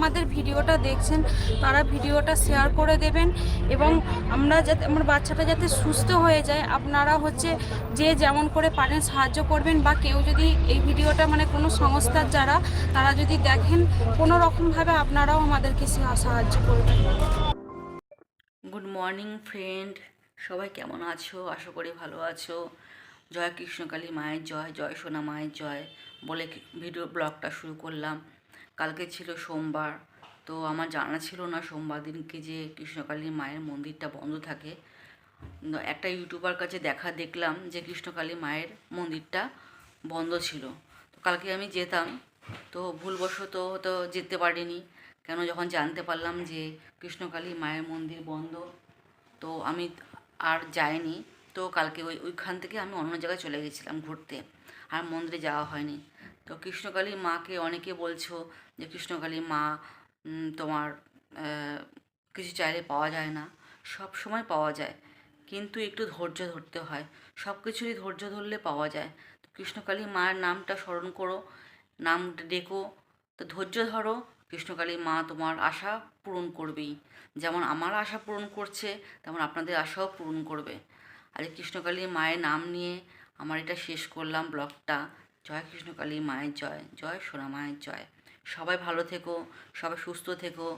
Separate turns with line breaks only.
আমাদের ভিডিওটা দেখছেন, তারা ভিডিওটা শেয়ার করে দেবেন এবং আমরা যাতে, আমার বাচ্চাটা যাতে সুস্থ হয়ে যায়, আপনারা হচ্ছে যে যেমন করে পারেন সাহায্য করবেন বা কেউ যদি এই ভিডিওটা মানে কোনো সংস্থার যারা, তারা যদি দেখেন, কোনো রকমভাবে আপনারাও আমাদেরকে সাহায্য করবেন।
গুড মর্নিং ফ্রেন্ড সবাই কেমন আছো? আশা করি ভালো আছো। জয় কৃষ্ণকালী মায়ের জয় জয় সোনা মায়ের জয় বলে ভিডিও ব্লগটা শুরু করলাম। কালকে ছিল সোমবার। তো আমার জানা ছিল না সোমবার দিনকে যে কৃষ্ণকালী মায়ের মন্দিরটা বন্ধ থাকে। একটা ইউটিউবার কাছে দেখা দেখলাম যে কৃষ্ণকালী মায়ের মন্দিরটা বন্ধ ছিল। তো কালকে আমি যেতাম, তো ভুলবশত তো যেতে পারিনি। কেন যখন জানতে পারলাম যে কৃষ্ণকালী মায়ের মন্দির বন্ধ, তো আমি আর যাইনি। তো কালকে ওই, ওইখান থেকে আমি অন্য জায়গায় চলে গেছিলাম ঘুরতে। আর মন্দিরে যাওয়া হয়নি। তো কৃষ্ণকালী মাকে অনেকে বলছো যে কৃষ্ণকালী মা তোমার কিছু চাইলে পাওয়া যায় না। সব সময় পাওয়া যায়। কিন্তু একটু ধৈর্য ধরতে হয়। সব কিছুরই ধৈর্য ধরলে পাওয়া যায়। তো কৃষ্ণকালী মায়ের নামটা স্মরণ করো, নাম ডেকো। তো ধৈর্য ধরো, কৃষ্ণকালী মা তোমার আশা পূরণ করবেই। যেমন আমার আশা পূরণ করছে, তেমন আপনাদের আশাও পূরণ করবে। আর এই কৃষ্ণকালী মায়ের নাম নিয়ে আমার এটা শেষ করলাম ব্লগটা। জয় কৃষ্ণকালী মায়ের জয় জয় সোনা মায়ের জয়। সবাই ভালো থেকো, সবাই সুস্থ থেকো।